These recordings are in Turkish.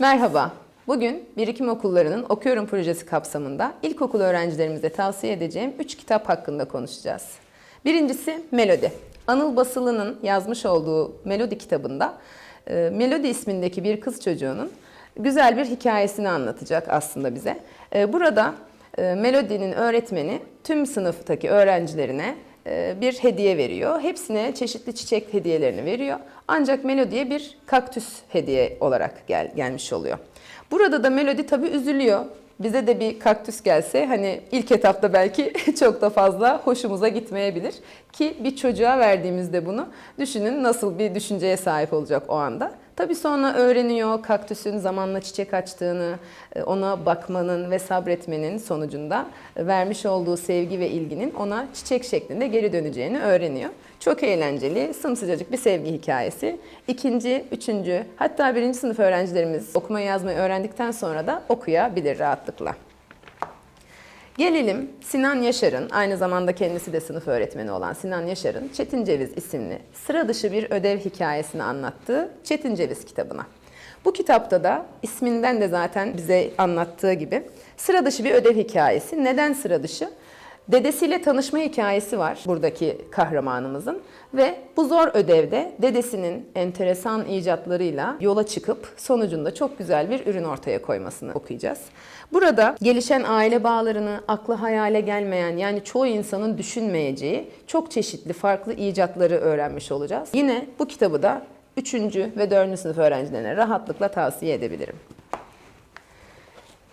Merhaba. Bugün Birikim Okulları'nın Okuyorum projesi kapsamında ilkokul öğrencilerimize tavsiye edeceğim 3 kitap hakkında konuşacağız. Birincisi Melodi. Anıl Basılı'nın yazmış olduğu Melodi kitabında e, Melodi ismindeki bir kız çocuğunun güzel bir hikayesini anlatacak aslında bize. E, Burada e, Melodi'nin öğretmeni tüm sınıftaki öğrencilerine bir hediye veriyor. Hepsine çeşitli çiçek hediyelerini veriyor. Ancak Melodi'ye bir kaktüs hediye olarak gel, gelmiş oluyor. Burada da Melodi tabii üzülüyor. Bize de bir kaktüs gelse hani ilk etapta belki çok da fazla hoşumuza gitmeyebilir. Ki bir çocuğa verdiğimizde bunu düşünün nasıl bir düşünceye sahip olacak o anda. Tabii sonra öğreniyor kaktüsün zamanla çiçek açtığını, e, ona bakmanın ve sabretmenin sonucunda vermiş olduğu sevgi ve ilginin ona çiçek şeklinde geri döneceğini öğreniyor. Çok eğlenceli, sımsıcacık bir sevgi hikayesi. İkinci, üçüncü, hatta birinci sınıf öğrencilerimiz okumayı yazmayı öğrendikten sonra da okuyabilir rahatlıkla. Gelelim Sinan Yaşar'ın, aynı zamanda kendisi de sınıf öğretmeni olan Sinan Yaşar'ın Çetin Ceviz isimli sıra dışı bir ödev hikayesini anlattığı Çetin Ceviz kitabına. Bu kitapta da isminden de zaten bize anlattığı gibi sıra dışı bir ödev hikayesi. Neden sıra dışı? Dedesiyle tanışma hikayesi var buradaki kahramanımızın ve bu zor ödevde dedesinin enteresan icatlarıyla yola çıkıp sonucunda çok güzel bir ürün ortaya koymasını okuyacağız. Burada gelişen aile bağlarını aklı hayale gelmeyen yani çoğu insanın düşünmeyeceği çok çeşitli farklı icatları öğrenmiş olacağız. Yine bu kitabı da 3. ve 4. sınıf öğrencilerine rahatlıkla tavsiye edebilirim.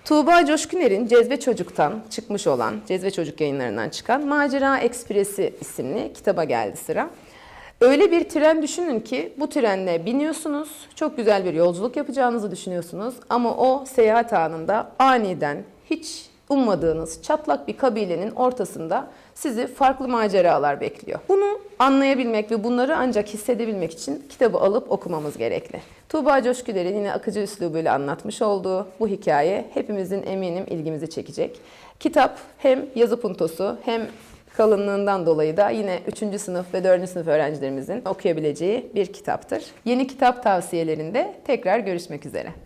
Tuğba Coşkuner'in Cezve Çocuk'tan çıkmış olan, Cezve Çocuk yayınlarından çıkan Macera Ekspresi isimli kitaba geldi sıra. Öyle bir tren düşünün ki bu trenle biniyorsunuz, çok güzel bir yolculuk yapacağınızı düşünüyorsunuz ama o seyahat anında aniden hiç ummadığınız çatlak bir kabilenin ortasında sizi farklı maceralar bekliyor. Bunu anlayabilmek ve bunları ancak hissedebilmek için kitabı alıp okumamız gerekli. Tuğba Coşkuler'in yine akıcı üslubuyla anlatmış olduğu bu hikaye hepimizin eminim ilgimizi çekecek. Kitap hem yazı puntosu hem kalınlığından dolayı da yine 3. sınıf ve 4. sınıf öğrencilerimizin okuyabileceği bir kitaptır. Yeni kitap tavsiyelerinde tekrar görüşmek üzere.